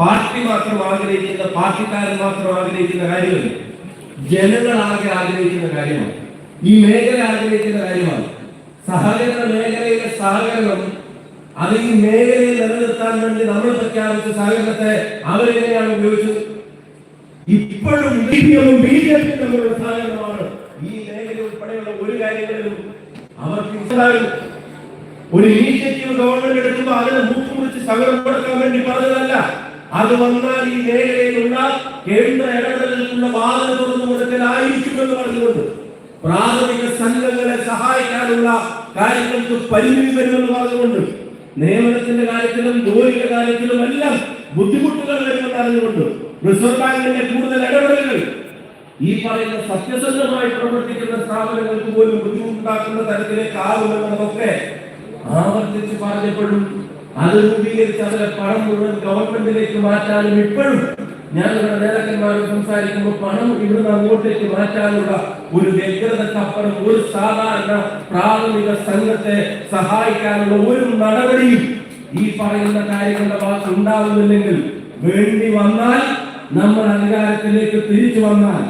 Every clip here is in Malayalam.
പാർട്ടി മാത്രം ആഗ്രഹിക്കുന്ന പാർട്ടിക്കാരൻ മാത്രം ആഗ്രഹിക്കുന്ന കാര്യമല്ല ജനങ്ങളാകെ ആഗ്രഹിക്കുന്ന കാര്യമാണ്. ഈ മേഖല ആഗ്രഹിക്കുന്ന കാര്യമാണ്. സഹകരണ മേഖലയിലെ സഹകരണം അത് ഈ മേഖലയിൽ നിലനിർത്താൻ വേണ്ടി നമ്മൾ പ്രഖ്യാപിച്ച സഹകരണത്തെ അവരെങ്ങനെയാണ് ഉപയോഗിച്ചത്? ഇപ്പോഴും ബി ജെ പി തമ്മിലുള്ള സഹകരണമാണ് ഈ മേഖല ഉൾപ്പെടെയുള്ള ഒരു കാര്യങ്ങളിലും അവർക്ക് ഒരു ഇനീഷ്യേറ്റീവ് ഗവൺമെന്റ് എടുക്കുമ്പോൾ അതിനെ മൂക്കുമുറിച്ച് സഹകരണം കൊടുക്കാൻ വേണ്ടി പറഞ്ഞതല്ല. അത് വന്നാൽ ഈ മേഖലയിലുള്ള കേന്ദ്ര ഇടപെടലിലുള്ള വാദന തുറന്നു കൊടുക്കലായിരിക്കുമെന്ന് പറഞ്ഞുകൊണ്ട് പ്രാഥമിക സംഘങ്ങളെ സഹായിക്കാനുള്ള കാര്യങ്ങൾക്ക് പരിമിതി വരുമെന്ന് പറഞ്ഞുകൊണ്ട് നിയമനത്തിന്റെ കാര്യത്തിലും ജോലിയുടെ കാര്യത്തിലും എല്ലാം ബുദ്ധിമുട്ടുകൾ വരുമെന്ന് അറിഞ്ഞുകൊണ്ട് റിസർവ് ബാങ്കിന്റെ കൂടുതൽ ഇടപെടലുകൾ ഈ പറയുന്ന സത്യസന്ധമായി പ്രവർത്തിക്കുന്ന സ്ഥാപനങ്ങൾക്ക് പോലും ബുദ്ധിമുട്ടുണ്ടാക്കുന്ന തരത്തിലേക്ക് ആകുമെന്നതൊക്കെ ആവർത്തിച്ച് പറഞ്ഞപ്പോഴും അത് രൂപീകരിച്ച് അതിലെ പണം മുഴുവൻ ഗവൺമെന്റിലേക്ക് മാറ്റാനും ഇപ്പോഴും ഞാൻ ഇവിടെ നേതാക്കന്മാരോട് സംസാരിക്കുമ്പോൾ പണം ഇവിടുന്ന് അങ്ങോട്ടേക്ക് മാറ്റാനുള്ള ഒരു വ്യഗ്രതക്കപ്പുറം ഒരു സാധാരണ പ്രാഥമിക സംഘത്തെ സഹായിക്കാനുള്ള ഒരു നടപടിയും ഈ പറയുന്ന കാര്യങ്ങളുടെ ഭാഗത്ത് ഉണ്ടാവുന്നില്ലെങ്കിൽ വേണ്ടി വന്നാൽ നമ്മൾ അധികാരത്തിലേക്ക് തിരിച്ചു വന്നാൽ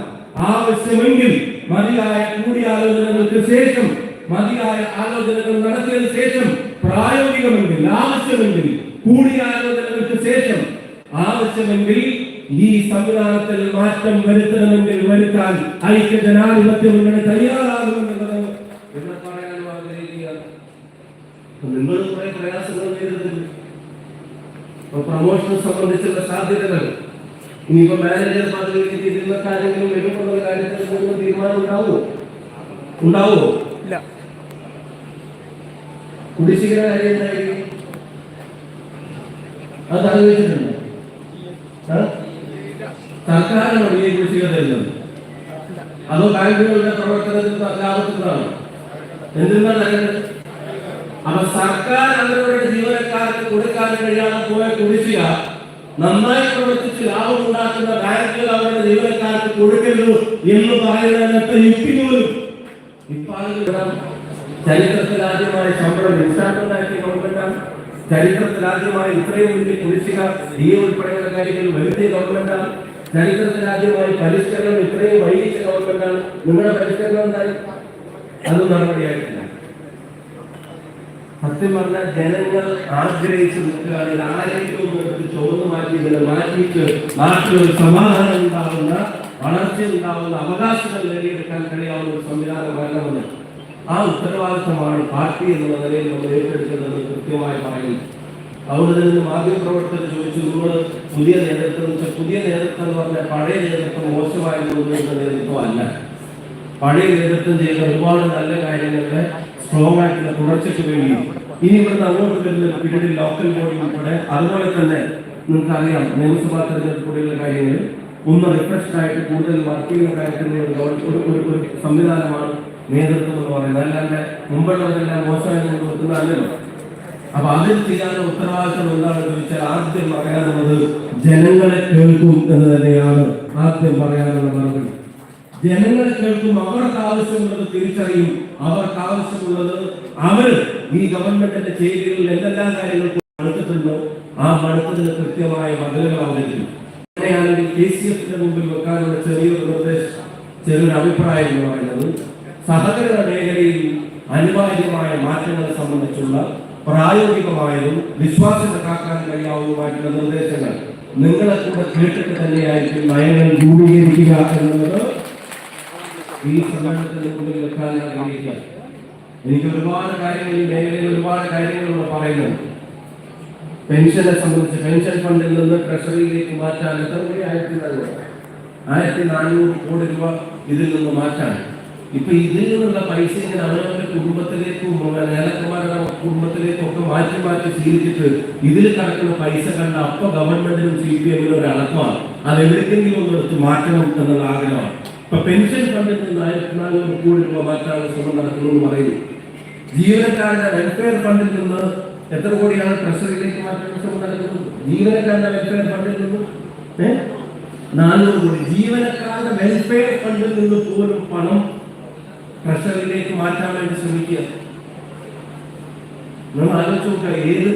ആവശ്യമെങ്കിൽ മതിയായ കൂടിയാലോചനകൾക്ക് ശേഷം മതിയായ ആലോചനകൾ നടത്തിയതിനു ശേഷം പ്രായോഗികമെങ്കിൽ ആവശ്യമെങ്കിൽ കൂടിയാലോചനകൾക്ക് ശേഷം ആവശ്യമെങ്കിൽ ഈ സംവിധാനത്തിൽ മാറ്റം വരുത്തണമെങ്കിൽ വരുത്താൻ ഐക്യ ജനാധിപത്യം ഇങ്ങനെ തയ്യാറാകുമെന്നുള്ളത് ഇവിടെ പറയാൻ ആഗ്രഹിക്കുകയാണ്. നിങ്ങൾ കുറെ പ്രയാസങ്ങൾ നേരിടുന്നുണ്ട്. പ്രൊമോഷൻ സംബന്ധിച്ചുള്ള സാധ്യതകൾ. ഇനിയിപ്പോ മാനേജർ പദവിക്ക് കാര്യങ്ങളും വരുമ്പോൾ കാര്യത്തിൽ തീരുമാനം ഉണ്ടാവുമോ? ഉണ്ടാവുമോ? ഇല്ല. കുടിശ്ശിക കാര്യം എന്തായിരിക്കും? അത് ആലോചിച്ചിട്ടുണ്ടോ? സർക്കാരാണോ ഈ കുടിശ്ശിക തരുന്നത് അതോ ബാങ്കുകളുടെ പ്രവർത്തനത്തിൽ ലാഭത്തിലാണ് എന്തിനാണ് അപ്പൊ സർക്കാർ അവരുടെ ജീവനക്കാർക്ക് കൊടുക്കാൻ കഴിയാതെ പോയ കുടിശ്ശിക നന്നായി പ്രവർത്തിച്ച് ലാഭം ഉണ്ടാക്കുന്ന ബാങ്കുകൾ അവരുടെ ജീവനക്കാർക്ക് കൊടുക്കരുത് എന്ന് പറയുന്നതിനൊക്കെ യുക്തി പോലും ചരിത്രത്തിൽ ആദ്യമായി ശമ്പളം ഇൻസ്റ്റാൾമെന്റ് ആക്കിയ ഗവൺമെന്റാണ് ചരിത്രത്തിൽ ആദ്യമായി ഇത്രയും വലിയ കുടിശ്ശിക ഈ ഉൾപ്പെടെയുള്ള കാര്യങ്ങൾ വരുത്തിയ ഗവൺമെന്റാണ് ചരിത്രത്തിൽ ആദ്യമായി പരിഷ്കരണം ഇത്രയും വൈകിച്ച ഗവൺമെന്റാണ് നിങ്ങളുടെ പരിഷ്കരണം എന്തായി? അതും നടപടിയായിട്ടില്ല. സത്യം പറഞ്ഞാൽ ജനങ്ങൾ ആഗ്രഹിച്ചു നിൽക്കുകയാണെങ്കിൽ ആരെങ്കിലും എടുത്ത് ചോർന്നു മാറ്റി ഇതിനെ മാറ്റിയിട്ട് നാട്ടിലൊരു സമാധാനം ഉണ്ടാവുന്ന വളർച്ച ഉണ്ടാവുന്ന അവകാശങ്ങൾ നേടിയെടുക്കാൻ കഴിയാവുന്ന ഒരു സംവിധാനം വരണമെന്ന് ആ ഉത്തരവാദിത്തമാണ് പാർട്ടി എന്നുള്ള നിലയിൽ നമ്മൾ ഏറ്റെടുക്കുന്നത് കൃത്യമായി പറയുന്നു അതുകൊണ്ട് തന്നെ മാധ്യമപ്രവർത്തകർ ചോദിച്ചു നിങ്ങൾ പുതിയ നേതൃത്വം എന്ന് പുതിയ നേതൃത്വം എന്ന് പറഞ്ഞാൽ പഴയ നേതൃത്വം മോശമായിരുന്നു എന്ന നേതൃത്വം അല്ല. പഴയ നേതൃത്വം ചെയ്ത ഒരുപാട് നല്ല കാര്യങ്ങളുടെ സ്ട്രോങ് ആയിട്ടുള്ള തുടർച്ചയ്ക്ക് വേണ്ടി ഇനി ഇവിടുന്ന് അങ്ങോട്ട് വരുന്ന പിന്നീട് ലോക്കൽ ബോഡി ഉൾപ്പെടെ അതുപോലെ തന്നെ നിങ്ങൾക്ക് അറിയാം നിയമസഭാ തെരഞ്ഞെടുപ്പ് കൂടിയുള്ള കാര്യങ്ങൾ ഒന്ന് റിഫ്രഷ്ഡ് ആയിട്ട് കൂടുതൽ വർക്ക് ചെയ്യുന്ന കാര്യത്തിൽ ഒരു സംവിധാനമാണ് നേതൃത്വം എന്ന് പറയുന്നത്. അല്ലാതെ മുമ്പുള്ളവരെല്ലാം മോശമായിട്ട് അല്ലല്ലോ അപ്പൊ അതിൽ ചെയ്യാനുള്ള ഉത്തരവാദിത്വം എന്താണെന്ന് ചോദിച്ചാൽ ആദ്യം പറയാനുള്ളത് ജനങ്ങളെ കേൾക്കും എന്ന് തന്നെയാണ് ആദ്യം പറയാനുള്ള മറുപടി. ജനങ്ങളെ കേൾക്കും അവർക്ക് ആവശ്യമുള്ളത് തിരിച്ചറിയും. അവർക്ക് ആവശ്യമുള്ളത് അവർ ഈ ഗവൺമെന്റിന്റെ ചെയ്തികളിൽ എന്തെല്ലാം കാര്യങ്ങൾ മടുത്തിട്ടുണ്ടോ ആ മടുത്തതിന് കൃത്യമായ മതിലുകൾ അവതരിക്കും അങ്ങനെയാണെങ്കിൽ കെ സി എഫിന്റെ മുമ്പിൽ വെക്കാനുള്ള ചെറിയൊരു നിർദ്ദേശം ചെറിയൊരു അഭിപ്രായം എന്ന് പറയുന്നത് സഹകരണ മേഖലയിൽ അനിവാര്യമായ മാറ്റങ്ങളെ സംബന്ധിച്ചുള്ള പ്രായോഗികമായതും വിശ്വാസം കാക്കാൻ കഴിയാവുന്നതുമായിട്ടുള്ള നിർദ്ദേശങ്ങൾ നിങ്ങളെ കൂടെ കേട്ടിട്ട് തന്നെയായിരിക്കും നയങ്ങൾ രൂപീകരിക്കുക എന്നുള്ളത് ഈ സമ്മേളനത്തിന് മുമ്പിൽ വെക്കാൻ ഞാൻ ആഗ്രഹിക്കുകയാണ്. എനിക്ക് ഒരുപാട് കാര്യങ്ങൾ ഈ മേഖലയിൽ ഒരുപാട് കാര്യങ്ങളുണ്ട് പറയുന്നുണ്ട് പെൻഷനെ സംബന്ധിച്ച് പെൻഷൻ ഫണ്ടിൽ നിന്ന് ട്രഷറിയിലേക്ക് മാറ്റാൻ എത്ര കൂടി ആയിരത്തി നാനൂറ് ആയിരത്തി നാനൂറ് കോടി രൂപ ഇതിൽ നിന്ന് മാറ്റാൻ. ഇപ്പൊ ഇതിൽ നിന്നുള്ള പൈസ ഇങ്ങനെ അവരവരുടെ കുടുംബത്തിലേക്കും നേതാക്കന്മാരുടെ കുടുംബത്തിലേക്കും ഒക്കെ മാറ്റി മാറ്റി സ്വീകരിച്ചിട്ട് ഇതിൽ കിടക്കുന്ന പൈസ കണ്ട അപ്പൊ ഗവൺമെന്റിനും സി പി എമ്മിനും ഒരു അളക്കമാണ് അത് എവിടേക്കെങ്കിലും ഒന്ന് എടുത്ത് മാറ്റണം എന്നുള്ള ആഗ്രഹമാണ്. ഇപ്പൊ പെൻഷൻ ഫണ്ടിൽ നിന്ന് ആയിരത്തി നാനൂറ് കോടി രൂപ മാറ്റാനുള്ള ശ്രമം നടക്കുന്നു എന്ന് പറയുന്നു. ജീവനക്കാരുടെ വെൽഫെയർ ഫണ്ടിൽ നിന്ന് എത്ര കോടിയാണ് ട്രഷറിയിലേക്ക് മാറ്റാനുള്ള ശ്രമം നടക്കുന്നത്? ജീവനക്കാരുടെ വെൽഫെയർ ഫണ്ടിൽ നിന്ന്? നാനൂറ് കോടി. ജീവനക്കാരുടെ വെൽഫെയർ ഫണ്ടിൽ നിന്ന് പോലും പണം പ്രഷറിലേക്ക് മാറ്റാൻ വേണ്ടി ശ്രമിക്കുക. നമ്മൾ ആലോചിച്ചു ഏത്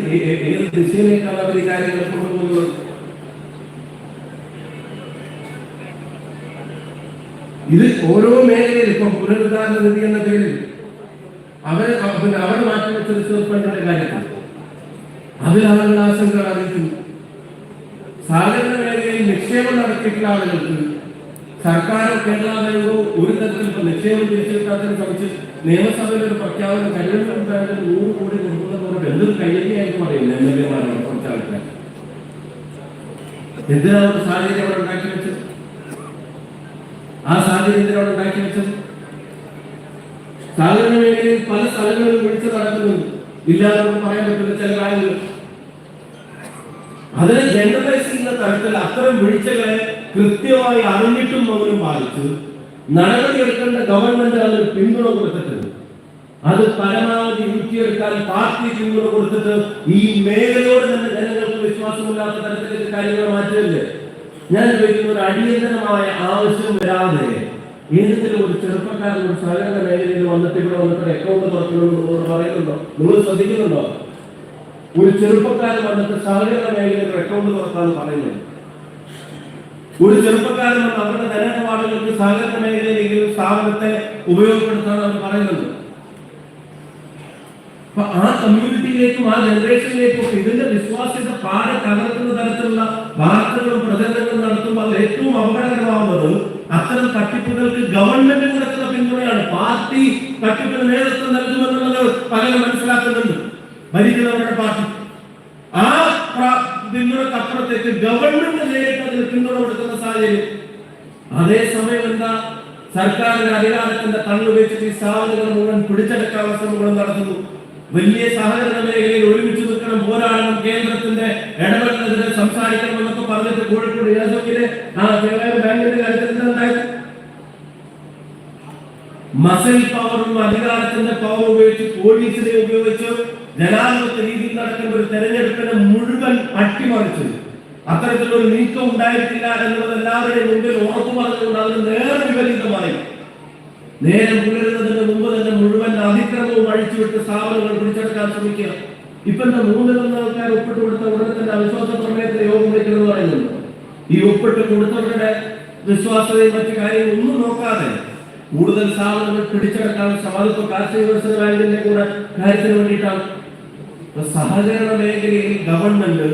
ഏത് ദിശയിലേക്കാണ് അവർ ഈ കാര്യങ്ങൾ കൊണ്ടുപോകുന്നത്? ഇത് ഓരോ മേഖലയിൽ ഇപ്പം പുനരുദ്ധാരണ നിധി എന്ന പേരിൽ അവർ അവർ മാറ്റിവെച്ച റിസർവ് ഫണ്ടിന്റെ കാര്യത്തിൽ അതിൽ ആളുകൾ ആശങ്ക അറിയിക്കുന്നു. സാധാരണ മേഖലയിൽ നിക്ഷേപം നടത്തിയിട്ടുള്ള ആളുകൾക്ക് സർക്കാർ കേരള ഒരു തരത്തിൽ നിക്ഷേപം തിരിച്ചെടുക്കാത്തതിനെ സംബന്ധിച്ച് നിയമസഭയിൽ ഒരു പ്രഖ്യാപനം കഴിയുന്ന ബാങ്കിന് നൂറ് കോടി കൊടുക്കുന്നത് പറഞ്ഞിട്ട് എന്തൊരു കയ്യടിയായിട്ട് പറയുന്നു എം എൽ എമാരാണ് കുറച്ച് ആൾക്കാർ. എന്തിനാണ് സാഹചര്യം അവിടെ ഉണ്ടാക്കി വെച്ചത്? ആ സാഹചര്യം എന്തിനാണ് ഉണ്ടാക്കി വെച്ചത്? സാധാരണ മേഖലയിൽ പല സ്ഥലങ്ങളിലും വിളിച്ചു നടക്കുന്നുണ്ട്. ഇല്ലാതെ പറയാൻ പറ്റുന്ന ചില കാര്യങ്ങൾ. അതിനെ ജനറലൈസ് ചെയ്യുന്ന തരത്തിൽ അത്തരം വീഴ്ചകളെ കൃത്യമായി അറിഞ്ഞിട്ടും അവരും പാലിച്ച് നടപടിയെടുക്കേണ്ട ഗവൺമെന്റ് അതിന് പിന്തുണ കൊടുത്തിട്ടുണ്ട്. അത് പരമാവധി ഊറ്റിയെടുക്കാൻ പാർട്ടി പിന്തുണ കൊടുത്തിട്ട് ഈ മേഖലയോട് തന്നെ ജനങ്ങൾക്ക് വിശ്വാസമില്ലാത്ത തരത്തിലേക്ക് കാര്യങ്ങൾ മാറ്റില്ലേ ഞാൻ ചോദിക്കുന്ന ഒരു അടിയന്തരമായ ആവശ്യം വരാതെ ഏതെങ്കിലും ഒരു ചെറുപ്പക്കാരൻ ഒരു സഹകരണ മേഖലയിൽ വന്നിട്ട് ഇവിടെ വന്നിട്ട് അക്കൗണ്ട് തുറക്കണമെന്ന് പറയുന്നുണ്ടോ? നിങ്ങൾ ശ്രദ്ധിക്കുന്നുണ്ടോ? ഒരു ചെറുപ്പക്കാരൻ വന്നിട്ട് സഹകരണ മേഖലയിൽ അക്കൗണ്ട് തുറക്കാന്ന് പറയുന്നത് ഒരു ചെറുപ്പക്കാരൻ അവരുടെ ധനപാടുകൾക്ക് സഹകരണ മേഖലയിലെങ്കിലും സ്ഥാപനത്തെ ഉപയോഗപ്പെടുത്താൻ അവർ പറയുന്നുണ്ട്. അപ്പൊ ആ കമ്മ്യൂണിറ്റിയിലേക്കും ആ ജനറേഷനിലേക്കും ഇതിന്റെ വിശ്വാസ്യത പാടെ തകർക്കുന്ന തരത്തിലുള്ള വാർത്തകളും പ്രചരണങ്ങളും നടത്തുമ്പോൾ അത് ഏറ്റവും അപകടകരമാവുന്നത് അത്തരം തട്ടിപ്പുകൾക്ക് ഗവൺമെന്റ് കൊടുക്കുന്ന പിന്തുണയാണ്. പാർട്ടി തട്ടിപ്പിന് നേതൃത്വം നൽകുമെന്നുള്ളത് പലരും മനസ്സിലാക്കുന്നുണ്ട്. ഭരിക്കുന്നവരുടെ പാർട്ടി. ആ പിന്തുണക്കപ്പുറത്തേക്ക് ഗവൺമെന്റ് നേരിട്ട് അതിന് പിന്തുണ കൊടുക്കുന്ന സാഹചര്യം അതേസമയം എന്താ? സർക്കാരിന്റെ അധികാരത്തിന്റെ തള്ളുവെച്ചിട്ട് ഈ സ്ഥാപനങ്ങൾ മുഴുവൻ പിടിച്ചെടുക്കാനുള്ള ശ്രമങ്ങളും നടത്തുന്നു. വലിയ സഹകരണ മേഖലയിൽ ഒരുമിച്ച് നിൽക്കണം പോരാടണം കേന്ദ്രത്തിന്റെ ഇടപെടലിനെതിരെ സംസാരിക്കണം എന്നൊക്കെ പറഞ്ഞിട്ട് കോഴിക്കോട് യാസോക്കിലെ ആ ചെറുതായ ബാങ്കിന്റെ കാര്യത്തിൽ ഉണ്ടായത്? മസിൽ പവറും അധികാരത്തിന്റെ പവർ ഉപയോഗിച്ച് പോലീസിനെ ഉപയോഗിച്ച് ജനാധിപത്യ രീതിയിൽ നടക്കുന്ന ഒരു തെരഞ്ഞെടുപ്പിനെ മുഴുവൻ അട്ടിമറിച്ചു. അത്തരത്തിലൊരു നീക്കം ഉണ്ടായിട്ടില്ല എന്നുള്ളത് എല്ലാവരുടെയും മുമ്പിൽ ഉറപ്പു പറഞ്ഞുകൊണ്ട് അതിന് നേരെ വിപരീതമായി. നേരെ പുലരുന്നതിന് മുമ്പ് തന്നെ മുഴുവൻ അതിക്രമവും അഴിച്ചുവിട്ട് സ്ഥാപനങ്ങൾ പിടിച്ചെടുക്കാൻ ശ്രമിക്കുക ഇപ്പൊ എന്താ മൂന്നിലൊന്ന് ആൾക്കാർ ഒപ്പിട്ട് കൊടുത്ത ഉടനെ തന്നെ അവിശ്വാസ പ്രമേയത്തിന് യോഗം വയ്ക്കുന്നത് പറയുന്നുണ്ട്. ഈ ഒപ്പിട്ട് കൊടുത്തവരുടെ വിശ്വാസതയും മറ്റു കാര്യങ്ങളും ഒന്നും നോക്കാതെ കൂടുതൽ സ്ഥാപനങ്ങൾ പിടിച്ചെടുക്കാൻ സമാധിപ്പ് കാർഷിക വികസന ബാങ്കിന്റെ കൂടെ കാര്യത്തിന് വേണ്ടിയിട്ടാണ് സഹകരണ മേഖലയിൽ ഗവൺമെന്റ്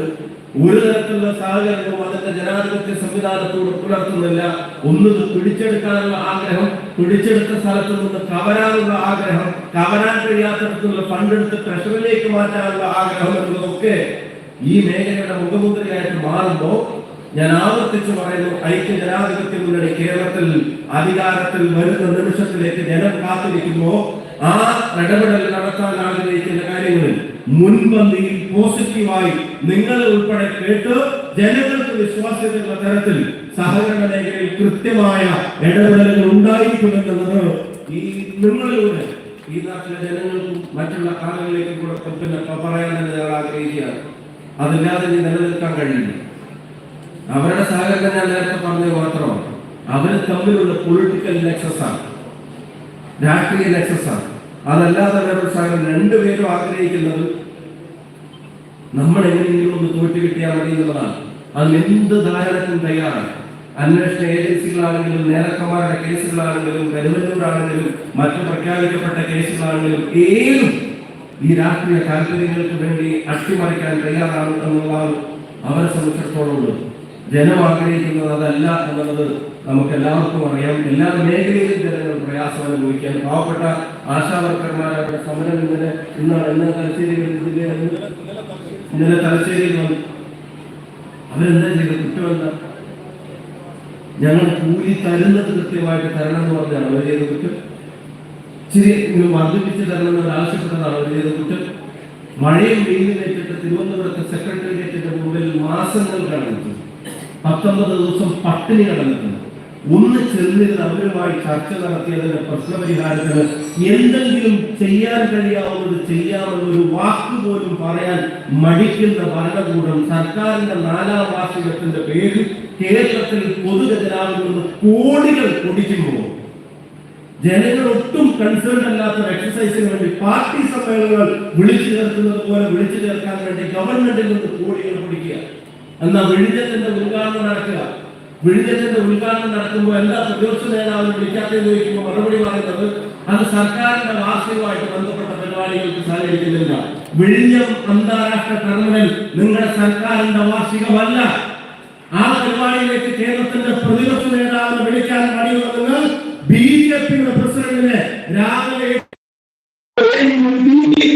ഒരു തരത്തിലുള്ള സഹകരണവും അതിന്റെ ജനാധിപത്യ സംവിധാനത്തോട് പുലർത്തുന്നില്ല. ഒന്ന് പിടിച്ചെടുക്കാനുള്ള ആഗ്രഹം പിടിച്ചെടുത്ത സ്ഥലത്ത് നിന്ന് കവരാനുള്ള ആഗ്രഹം കവരാൻ കഴിയാത്തടത്തുള്ള ഫണ്ടെടുത്ത് ട്രഷറിലേക്ക് മാറ്റാനുള്ള ആഗ്രഹം എന്നതൊക്കെ ഈ മേഖലയുടെ മുഖമുദ്രയായിട്ട് മാറുമ്പോൾ ഞാൻ ആവർത്തിച്ചു പറയുന്നു ഐക്യ ജനാധിപത്യ മുന്നണി കേരളത്തിൽ അധികാരത്തിൽ വരുന്ന നിമിഷത്തിലേക്ക് ജനം കാത്തിരിക്കുമ്പോൾ ആ ഇടപെടൽ നടത്താൻ ആഗ്രഹിക്കുന്ന കാര്യങ്ങളിൽ മുൻപന്തിയിൽ പോസിറ്റീവായി നിങ്ങൾ ഉൾപ്പെടെ കേട്ട് ജനങ്ങൾക്ക് വിശ്വാസ്യതയുള്ള തരത്തിൽ സഹകരണ മേഖലയിൽ കൃത്യമായ ഇടപെടലുകൾ ഉണ്ടായിരിക്കുമെന്നുള്ളത് ഈ നിങ്ങളിലൂടെ ഈ നാട്ടിലെ ജനങ്ങൾക്കും മറ്റുള്ള കാലങ്ങളിലേക്കും കൂടെ പിന്നെ പറയാൻ തന്നെ ഞങ്ങൾ ആഗ്രഹിക്കുകയാണ്. അതില്ലാതെ ഇനി നിലനിൽക്കാൻ കഴിയില്ല. അവരുടെ സഹകരണം ഞാൻ നേരത്തെ പറഞ്ഞത് മാത്രമാണ്. അവർ തമ്മിലുള്ള പൊളിറ്റിക്കൽ നെക്സസ് ആണ്. രാഷ്ട്രീയ നെക്സസ് ആണ്. അതല്ലാതെ സഹകരണം രണ്ടുപേരും ആഗ്രഹിക്കുന്നത് നമ്മൾ എങ്ങനെയെങ്കിലും ഒന്ന് തോറ്റു കിട്ടിയാൽ മതി എന്നുള്ളതാണ്. അതിന് എന്ത് ധാരണക്കും തയ്യാറാണ്. അന്വേഷണ ഏജൻസികളാണെങ്കിലും നേതാക്കന്മാരുടെ കേസുകളാണെങ്കിലും കരുവല്ലൂരാണെങ്കിലും മറ്റു പ്രഖ്യാപിക്കപ്പെട്ട കേസുകളാണെങ്കിലും ഏതും ഈ രാഷ്ട്രീയ താല്പര്യങ്ങൾക്ക് വേണ്ടി അട്ടിമറിക്കാൻ തയ്യാറാണ് എന്നുള്ളതാണ് അവരെ സംബന്ധിച്ചിടത്തോളം ഉള്ളത്. ജനം ആഗ്രഹിക്കുന്നത് അതല്ല എന്നുള്ളത് നമുക്ക് എല്ലാവർക്കും അറിയാം. എല്ലാ മേഖലയിലും ജനങ്ങൾ പ്രയാസം അനുഭവിക്കാൻ പാവപ്പെട്ട ആശാവർക്കർമാർ അവരുടെ സമരം ഇന്നലെ ഇന്നാണ് ഇന്ന് തലശ്ശേരി ഇന്നലെ തലശ്ശേരിയിൽ വന്നു. അവരെന്താ ചെയ്ത് കുറ്റമെന്താ? ഞങ്ങൾ കൂലി തരുന്നത് കൃത്യമായിട്ട് തരണം എന്ന് പറഞ്ഞാണ് അവർ ചെയ്ത കുറ്റം. ഇച്ചിരി വർദ്ധിപ്പിച്ച് തരണം എന്ന് ആവശ്യപ്പെട്ടതാണ് അവർ ചെയ്ത കുറ്റം. മഴയും വെയിലും ഏറ്റിട്ട് തിരുവനന്തപുരത്തെ സെക്രട്ടേറിയറ്റിന്റെ മുമ്പിൽ മാസങ്ങൾ കടന്നിട്ടുണ്ട് പത്തൊമ്പത് ദിവസം പട്ടിണി കടന്നിട്ടുണ്ട്. ഒന്ന് ചെന്നിരുന്ന് അവരുമായി ചർച്ച നടത്തിയതിന്റെ പ്രശ്നപരിഹാരത്തിന് എന്തെങ്കിലും ചെയ്യാൻ കഴിയാവുന്നത് ചെയ്യാമെന്നൊരു വാക്ക് പോലും പറയാൻ മടിക്കുന്ന ഭരണകൂടം സർക്കാരിന്റെ നാലാം വാർഷികത്തിന്റെ പേരിൽ കേരളത്തിൽ പൊതുഗതാഗതം നിന്ന് കോടികൾ പൊടിക്കുമ്പോൾ ജനങ്ങൾ ഒട്ടും കൺസേൺ അല്ലാത്ത ഒരു എക്സസൈസിന് വേണ്ടി പാർട്ടി സമ്മേളനങ്ങൾ വിളിച്ചു ചേർക്കുന്നത് പോലെ വിളിച്ചു ചേർക്കാൻ വേണ്ടി ഗവൺമെന്റിൽ നിന്ന് കോടികൾ പിടിക്കുക. എന്നാ വിഴിഞ്ഞത്തിന്റെ ഉദ്ഘാടനം നടക്കുക. വിഴിഞ്ഞത്തിന്റെ ഉദ്ഘാടനം നടത്തുമ്പോൾ എല്ലാ പ്രതിപക്ഷ നേതാവിനും വിളിക്കാത്തത് ചോദിക്കുമ്പോൾ മറുപടി പറയുന്നത് അത് സർക്കാരിന്റെ വാർഷികമായിട്ട് ബന്ധപ്പെട്ട പരിപാടികൾക്ക് സഹകരിക്കുന്നില്ല. വിഴിഞ്ഞം അന്താരാഷ്ട്ര ടെർമിനൽ നിങ്ങളുടെ സർക്കാരിന്റെ വാർഷികമല്ല. ആ പരിപാടിയിലേക്ക് കേരളത്തിന്റെ പ്രതിപക്ഷ നേതാവിനെ വിളിക്കാൻ കഴിയുന്ന നിങ്ങൾ ബി ജെ പിയുടെ പ്രസിഡന്റിനെ രാവിലെ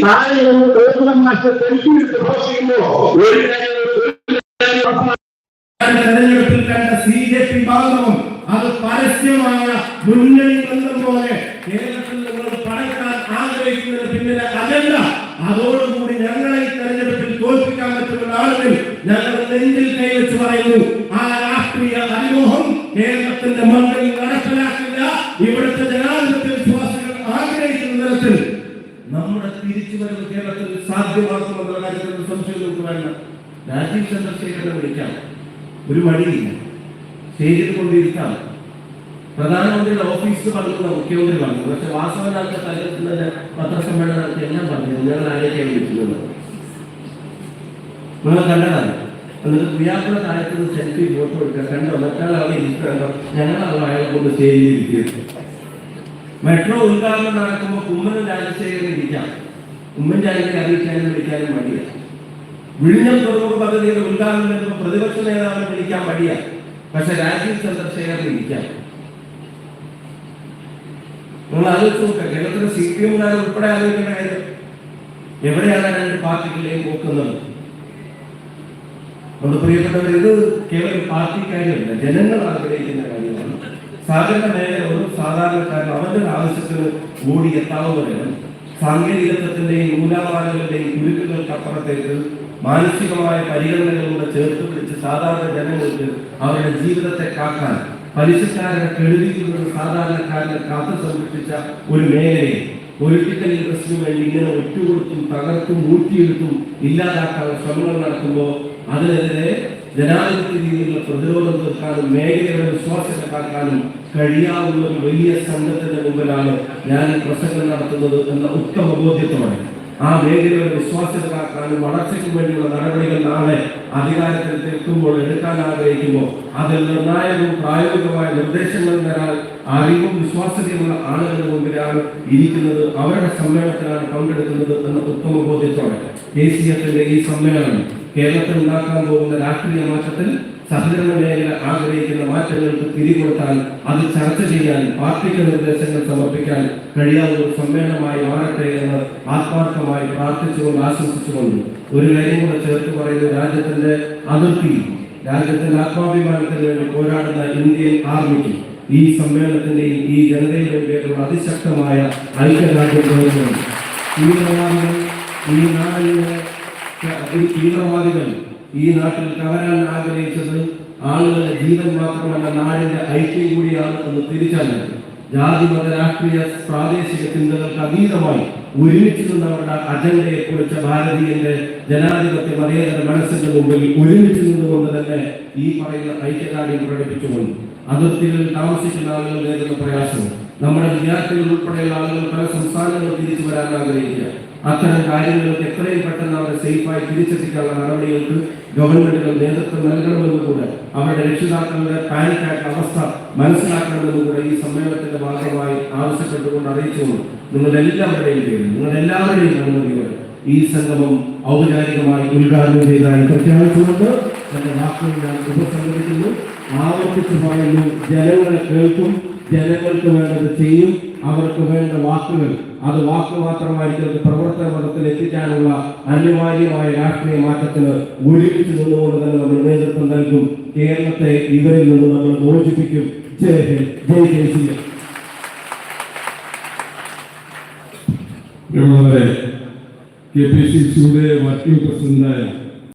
താഴെ നിന്ന് ഒരു തെരഞ്ഞെടുപ്പിൽ കണ്ട സി ജെ പി ഭാഗവും അത് പരസ്യമായ മുന്നണി ബന്ധം പോലെ കേരളത്തിൽ നിങ്ങൾ പണക്കാൻ ആഗ്രഹിക്കുന്നതിന് പിന്നിലെ അജണ്ട അതോടുകൂടി ഞങ്ങളെ ഈ തെരഞ്ഞെടുപ്പിൽ തോൽപ്പിക്കാൻ പറ്റുന്ന ആളുകൾ ഞങ്ങൾ നെഞ്ചിൽ കൈവച്ച് പറയുന്നു. ആ രാഷ്ട്രീയ അതിമോഹം കേരളത്തിന്റെ മന്ത്രി നടപ്പിലാക്കില്ല. ഇവിടുത്തെ ജനാധിപത്യ വിശ്വാസികൾ ആഗ്രഹിക്കുന്ന തരത്തിൽ നമ്മുടെ തിരിച്ചുവരവ് കേരളത്തിൽ സാധ്യമാക്കുമെന്ന കാര്യത്തിൽ സംശയം നമുക്ക് രാജീവ് ചന്ദ്രശേഖരനെ വിളിക്കാം. ഒരു മടിയില്ല സ്റ്റേജിൽ കൊണ്ടിരിക്കാം പ്രധാനമന്ത്രിയുടെ ഓഫീസിൽ പറഞ്ഞുള്ള മുഖ്യമന്ത്രി പറഞ്ഞു. പക്ഷെ വാസവനാഥ പത്രസമ്മേളനം പത്രസമ്മേളനത്തിൽ എല്ലാം പറഞ്ഞു. ഞങ്ങൾ ആരെയൊക്കെയാണ് വിളിക്കുന്നത് നിങ്ങൾ കണ്ടതാണ് എന്നിട്ട് ക്രിയാത്മക കാര്യത്തിൽ സെൽഫി ഫോട്ടോ എടുക്കുക. കണ്ടോ? അവിടെ ഇരിക്കണ്ടോ അയാളെ കൊണ്ട് മെട്രോ ഉദ്ഘാടനം നടക്കുമ്പോൾ കുമ്മനം രാജശേഖരൻ ഇരിക്കാം. അറിയിക്കാനും വിളിക്കാനും മടിയാണ് വിഴിഞ്ഞം തുറമുഖ പദ്ധതിയുടെ ഉദ്ഘാടനം വരുമ്പോൾ പ്രതിപക്ഷ നേതാവിനെ വിളിക്കാൻ മടിയാണ് പക്ഷെ രാജീവ് ചന്ദ്രശേഖരൻ ഇരിക്കാം നിങ്ങൾ ആലോചിച്ച് നോക്കുക കേരളത്തിലെ സി പി എമ്മുകാർ ഉൾപ്പെടെ ആലോചിക്കേണ്ട കാര്യം എവിടെയാണ് രണ്ട് പാർട്ടികളെയും നോക്കുന്നത് അതുകൊണ്ട് പ്രിയപ്പെട്ടവർ ഇത് കേവലം പാർട്ടി കാര്യമല്ല ജനങ്ങൾ ആഗ്രഹിക്കുന്ന കാര്യമാണ്. സാധാരണ മേഖല ഒരു സാധാരണക്കാരൻ അവന്റെ ആവശ്യത്തിന് ഓടി എത്താവുന്നവരും സാങ്കേതികത്വത്തിന്റെയും നൂലാമാലകളുടെയും കുരുക്കുകൾക്കപ്പുറത്തേക്ക് മാനസികമായ പരിഗണനകളോട് ചേർത്ത് പിടിച്ച് സാധാരണ ജനങ്ങൾക്ക് അവരുടെ ജീവിതത്തെ കാക്കാൻ പലിശക്കാരനെ കെടുതിയിൽ നിന്ന് സാധാരണക്കാരനെ കാത്തു സംരക്ഷിച്ച ഒരു മേഖലയെ പൊളിറ്റിക്കൽ ഇൻട്രസ്റ്റിന് വേണ്ടി ഇങ്ങനെ ഒറ്റുകൊടുത്തും തകർത്തും ഊറ്റിയെടുത്തും ഇല്ലാതാക്കാനുള്ള ശ്രമങ്ങൾ നടത്തുമ്പോൾ അതിനെതിരെ ജനാധിപത്യ രീതിയിലുള്ള പ്രതിരോധം തീർക്കാനും മേഖലയുടെ വിശ്വാസത്തെ കാക്കാനും കഴിയാവുന്ന ഒരു വലിയ സംഘത്തിന്റെ മുമ്പിലാണ് ഞാൻ പ്രസംഗം നടത്തുന്നത് എന്ന ഉത്തമ ബോധ്യത്തോടെ ആ മേഖലയുടെ വിശ്വാസ്യത കാക്കാനും വളർച്ചയ്ക്കും വേണ്ടിയുള്ള നടപടികൾ നാളെ അധികാരത്തിൽ എത്തുമ്പോൾ എടുക്കാൻ ആഗ്രഹിക്കുമ്പോൾ അതിൽ നിർണായകവും പ്രായോഗികമായ നിർദ്ദേശങ്ങൾ തരാൻ അറിവും വിശ്വാസ്യതയുമുള്ള ആളുകളുടെ മുമ്പിലാണ് ഇരിക്കുന്നത്. അവരുടെ സമ്മേളനത്തിലാണ് പങ്കെടുക്കുന്നത് എന്ന ഉത്തമ ബോധ്യത്തോടെ. ദേശീയത്തിന്റെ ഈ സമ്മേളനം കേരളത്തിൽ ഉണ്ടാക്കാൻ പോകുന്ന രാഷ്ട്രീയ മാറ്റത്തിൽ സഹകരണ മേഖല ആഗ്രഹിക്കുന്ന മാറ്റങ്ങൾക്ക് തിരികൊടുത്താൽ അത് ചർച്ച ചെയ്യാൻ പാർട്ടിക്ക് നിർദ്ദേശങ്ങൾ സമർപ്പിക്കാൻ കഴിയാവുന്ന ഒരു സമ്മേളനമായി മാറട്ടെ എന്ന് ആത്മാർത്ഥമായി പ്രാർത്ഥിച്ചുകൊണ്ട് ആശംസിച്ചുകൊണ്ട് ഒരു കാര്യം കൂടെ ചേർത്ത് പറയുന്നത് രാജ്യത്തിന്റെ അതിർത്തി രാജ്യത്തിന്റെ ആത്മാഭിമാനത്തിന് വേണ്ടി പോരാടുന്ന ഇന്ത്യൻ ആർമിക്ക് ഈ സമ്മേളനത്തിന്റെയും ഈ ജനതയുടെ പേരിലുള്ള അതിശക്തമായ ഐക്യരാജ്യം ഈ തീവ്രവാദികൾ ഈ നാടിനെ ഈ തീവ്രവാദികൾ ഈ നാട്ടിൽ കവരാൻ ആഗ്രഹിച്ചത് ആളുകളുടെ ജീവൻ മാത്രമല്ല നാടിന്റെ ഐക്യം കൂടിയാണ് എന്ന് തിരിച്ചറിഞ്ഞത് ജാതി മത രാഷ്ട്രീയ പ്രാദേശിക ചിന്തകൾക്ക് അതീതമായി ഒരുമിച്ച് നിന്നവരുടെ അജണ്ടയെ കുറിച്ച ഭാരതീയന്റെ ജനാധിപത്യ മതേതര മനസ്സിന്റെ മുമ്പിൽ ഒരുമിച്ച് നിന്നുകൊണ്ട് തന്നെ ഈ പറയുന്ന ഐക്യദാർഢ്യം പ്രകടിപ്പിച്ചുകൊണ്ട്. അതിർത്തികളിൽ താമസിക്കുന്ന ആളുകൾ നേരിടുന്ന പ്രയാസം. നമ്മുടെ വിദ്യാർത്ഥികൾ ഉൾപ്പെടെയുള്ള ആളുകൾ പല സംസ്ഥാനങ്ങൾ തിരിച്ചു വരാൻ ആഗ്രഹിക്കുക. അത്തരം കാര്യങ്ങൾക്ക് എത്രയും പെട്ടെന്ന് അവരെ സേഫായി തിരിച്ചെത്തിക്കാനുള്ള നടപടികൾക്ക് ഗവൺമെന്റുകൾ നേതൃത്വം നൽകണമെന്ന് കൂടെ അവരുടെ രക്ഷിതാക്കളുടെ പാനിക്കായിട്ട് അവസ്ഥ മനസ്സിലാക്കണമെന്ന് കൂടെ ഈ സമ്മേളനത്തിന്റെ ഭാഗമായി ആവശ്യപ്പെട്ടുകൊണ്ട് അറിയിച്ചുകൊണ്ട് നിങ്ങളുടെ എല്ലാവരുടെയും പേര് നിങ്ങളുടെ എല്ലാവരുടെയും അനുമതിയോടെ ഈ സംഗമം ഔപചാരികമായി ഉദ്ഘാടനം ചെയ്തതായി പ്രഖ്യാപിച്ചുകൊണ്ട് തന്റെ വാക്കുകൾ ഞാൻ ഉപസംഹരിക്കുന്നു ആവർത്തിച്ച് പറയുന്നു ജനങ്ങളെ കേൾക്കും ജനങ്ങൾക്ക് വേണ്ടത് ചെയ്യും. അവർക്ക് വേണ്ട വാക്കുകൾ അത് വാക്ക് മാത്രമായിരിക്കും അത് പ്രവർത്തന പദത്തിൽ എത്തിക്കാനുള്ള അനിവാര്യമായ രാഷ്ട്രീയ മാറ്റത്തിന് ഒരുമിച്ച് നിന്നുകൊണ്ട് തന്നെ നമ്മൾ നേതൃത്വം നൽകും. കേരളത്തെ ഇവരിൽ നിന്ന് നമ്മൾ മോചിപ്പിക്കും. ജയ ജയ് ജയ് കെ പി സി സിയുടെ വർക്കിംഗ് പ്രസിഡന്റായ